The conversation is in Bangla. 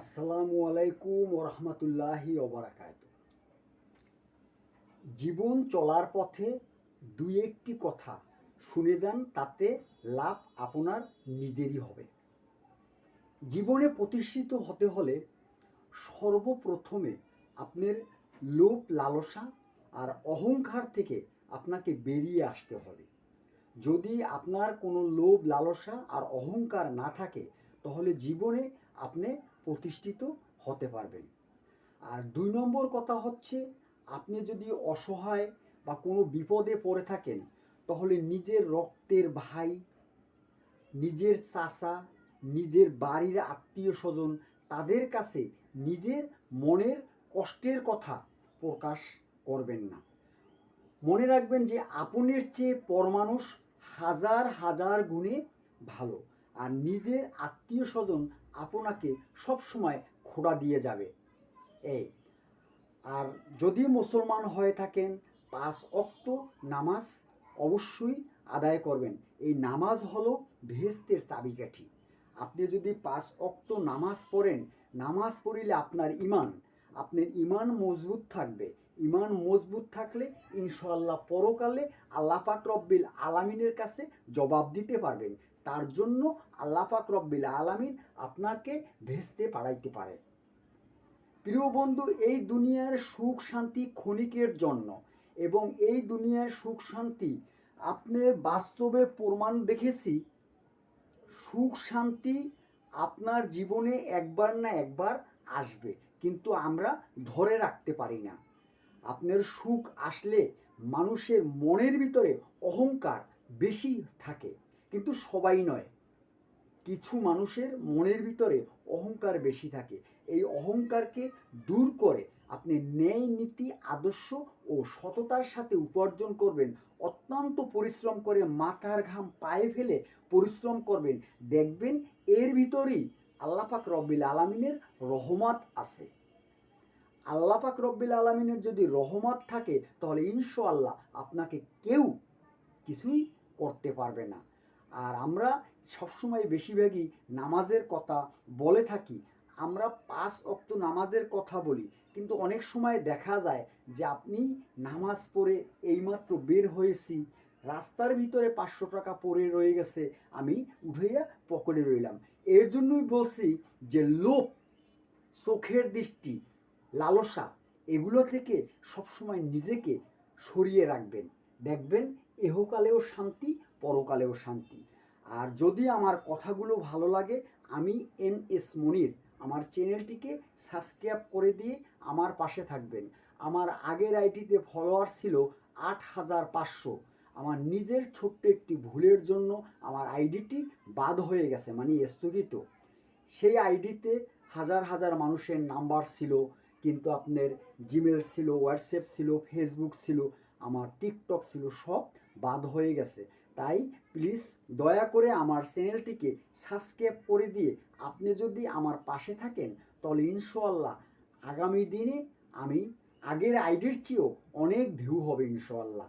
আসসালামু আলাইকুম ওরহমতুল্লাহি ওবরাকাত জীবন চলার পথে দুই একটি কথা শুনে যান, তাতে লাভ আপনার নিজেরই হবে। জীবনে প্রতিষ্ঠিত হতে হলে সর্বপ্রথমে আপনার লোভ, লালসা আর অহংকার থেকে আপনাকে বেরিয়ে আসতে হবে। যদি আপনার কোনো লোভ, লালসা আর অহংকার না থাকে, তাহলে জীবনে আপনি প্রতিষ্ঠিত হতে পারবেন। আর দুই নম্বর কথা হচ্ছে, আপনি যদি অসহায় বা কোনো বিপদে পড়ে থাকেন, তাহলে নিজের রক্তের ভাই, নিজের চাষা নিজের বাড়ির আত্মীয় স্বজন, তাদের কাছে নিজের মনের কষ্টের কথা প্রকাশ করবেন না। মনে রাখবেন যে আপনের চেয়ে পরমানুষ হাজার হাজার গুণে ভালো। আর নিজের আত্মীয় স্বজন আপনাকে সবসময় খোড়া দিয়ে যাবে। এই, আর যদি মুসলমান হয়ে থাকেন, পাঁচ অক্ত নামাজ অবশ্যই আদায় করবেন। এই নামাজ হলো ভেস্তের চাবিকাঠি। আপনি যদি পাঁচ অক্ত নামাজ পড়েন, নামাজ পড়িলে আপনার ইমান আপনার ইমান মজবুত থাকবে। ইমান মজবুত থাকলে ইনশাল্লাহ পরকালে আল্লাহ পাক রব্বিল আলামিনের কাছে জবাব দিতে পারবেন। তার জন্য আল্লাহ পাক রব্বিল আলামিন আপনাকে ভেস্তে পাঠাইতে পারে। প্রিয় বন্ধু, এই দুনিয়ার সুখ শান্তি ক্ষণিকের জন্য এবং এই দুনিয়ার সুখ শান্তি আপনি বাস্তবে প্রমাণ দেখেছি। সুখ শান্তি আপনার জীবনে একবার না একবার আসবে, কিন্তু আমরা ধরে রাখতে পারি না। আপনার সুখ আসলে মানুষের মনের ভিতরে অহংকার বেশি থাকে, কিন্তু সবাই নয়। কিছু মানুষের মনের ভিতরে অহংকার বেশি থাকে। এই অহংকারকে দূর করে আপনি ন্যায়, নীতি, আদর্শ ও সততার সাথে উপার্জন করবেন। অত্যন্ত পরিশ্রম করে মাথার ঘাম পায়ে ফেলে পরিশ্রম করবেন। দেখবেন এর ভিতরেই আল্লাপাক রব্বিল আলমিনের রহমত আছে। আল্লাপাক রব্বিল আলমিনের যদি রহমত থাকে, তাহলে ইনশাআল্লাহ আপনাকে কেউ কিছুই করতে পারবে না। আর আমরা সবসময় বেশিরভাগই নামাজের কথা বলে থাকি। আমরা পাঁচ অক্ত নামাজের কথা বলি, কিন্তু অনেক সময় দেখা যায় যে আপনি নামাজ পড়ে এইমাত্র বের হয়েছি রাস্তার ভিতরে পাঁচশো টাকা পড়ে রয়ে গেছে, আমি উঠাইয়া পকেটে রইলাম। এর জন্যই বলছি যে লোভ, চোখের দৃষ্টি, লালসা, এগুলো থেকে সবসময় নিজেকে সরিয়ে রাখবেন। দেখবেন এহকালেও শান্তি, পরকালেও শান্তি। আর যদি আমার কথাগুলো ভালো লাগে, আমি এম এস মনির, আমার চ্যানেলটিকে সাবস্ক্রাইব করে দিয়ে আমার পাশে থাকবেন। আমার আগের আইটিতে ফলোয়ার ছিল আট হাজার পাঁচশো। আমার নিজের ছোট্ট একটি ভুলের জন্য আমার আইডিটি বাদ হয়ে গেছে মানে স্থগিত। সেই আইডিতে হাজার হাজার মানুষের নাম্বার ছিল, কিন্তু আপনার জিমেল ছিল, হোয়াটসঅ্যাপ ছিল, ফেসবুক ছিল, আমার টিকটক ছিল, সব বাদ হয়ে গেছে। তাই প্লিজ দয়া করে আমার চ্যানেলটিকে সাবস্ক্রাইব করে দিয়ে আপনি যদি আমার পাশে থাকেন, তাহলে ইনশাল্লাহ আগামী দিনে আমি আগের আইডির চেয়েও অনেক ভিউ হবে ইনশাল্লাহ